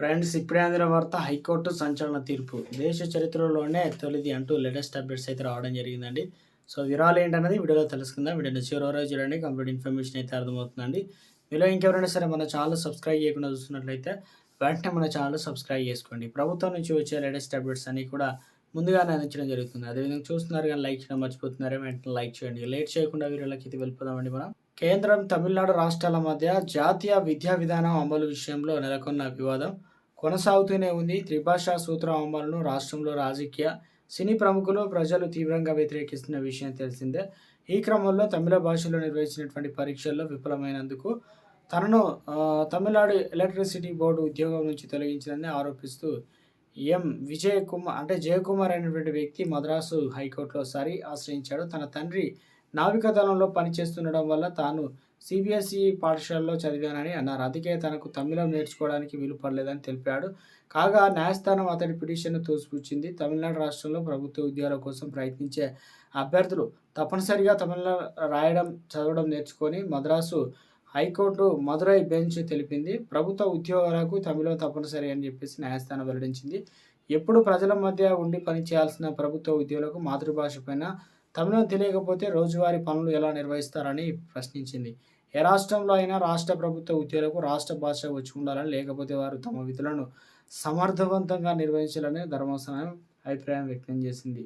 Friends ఇప్పుడే అందిన వార్త హైకోర్టు సంచలన తీర్పు. దేశ చరిత్రలోనే తొలిది అంటూ లేటెస్ట్ అప్డేట్స్ అయితే రావడం జరిగిందండి. సో వివరాలు ఏంటనేది వీడియోలో తెలుసుకుందాం. వీడియోని చివరి వరకు చూడండి. కంప్లీట్ ఇన్ఫర్మేషన్ అయితే అర్థమవుతుందండి. మీలో ఇంకెవరైనా సరే మన ఛానల్ సబ్స్క్రైబ్ చేయకుండా చూస్తున్నట్లయితే వెంటనే మన ఛానల్ సబ్స్క్రైబ్ చేసుకోండి. ప్రభుత్వం నుంచి వచ్చే లేటెస్ట్ అప్డేట్స్ అన్నీ కూడా ముందుగానే అందించడం జరుగుతుంది. అదేవిధంగా చూస్తున్నారు కానీ లైక్ చేయడం మర్చిపోతున్నారు వెంటనే లైక్ చేయండి. లేట్ చేయకుండా వీడియోలోకి అయితే వెళ్ళిపోదామండి మనం. కేంద్రం తమిళనాడు రాష్ట్రాల మధ్య జాతీయ విద్యా విధానం అమలు విషయంలో నెలకొన్న వివాదం కొనసాగుతూనే ఉంది. త్రిభాషా సూత్రం అమలును రాష్ట్రంలో రాజకీయ సినీ ప్రముఖులు ప్రజలు తీవ్రంగా వ్యతిరేకిస్తున్న విషయం తెలిసిందే. ఈ క్రమంలో తమిళ భాషలో నిర్వహించినటువంటి పరీక్షల్లో విఫలమైనందుకు తనను తమిళనాడు ఎలక్ట్రిసిటీ బోర్డు ఉద్యోగం నుంచి తొలగించిందని ఆరోపిస్తూ ఎం. విజయ్ కుమార్ అంటే జయకుమార్ అనేటువంటి వ్యక్తి మద్రాసు హైకోర్టులో సారి ఆశ్రయించాడు. తన తండ్రి నావికాదళంలో పనిచేస్తుండడం వల్ల తాను సిబిఎస్ఈ పాఠశాలలో చదివానని అన్నారు. అందుకే తనకు తమిళం నేర్చుకోవడానికి వీలు పడలేదని తెలిపాడు. కాగా న్యాయస్థానం అతడి పిటిషన్ను తోసిపుచ్చింది. తమిళనాడు రాష్ట్రంలో ప్రభుత్వ ఉద్యోగాల కోసం ప్రయత్నించే అభ్యర్థులు తప్పనిసరిగా తమిళ రాయడం చదవడం నేర్చుకొని మద్రాసు హైకోర్టు మదురై బెంచ్ తెలిపింది. ప్రభుత్వ ఉద్యోగాలకు తమిళం తప్పనిసరి అని చెప్పేసి న్యాయస్థానం వెల్లడించింది. ఎప్పుడు ప్రజల మధ్య ఉండి పని చేయాల్సిన ప్రభుత్వ ఉద్యోగులకు మాతృభాష పైన తమిళం తెలియకపోతే రోజువారీ పనులు ఎలా నిర్వహిస్తారని ప్రశ్నించింది. ఏ రాష్ట్రంలో అయినా రాష్ట్ర ప్రభుత్వ ఉద్యోగులకు రాష్ట్ర భాష వచ్చి ఉండాలని లేకపోతే వారు తమ విధులను సమర్థవంతంగా నిర్వహించాలని ధర్మాసనం అభిప్రాయం వ్యక్తం చేసింది.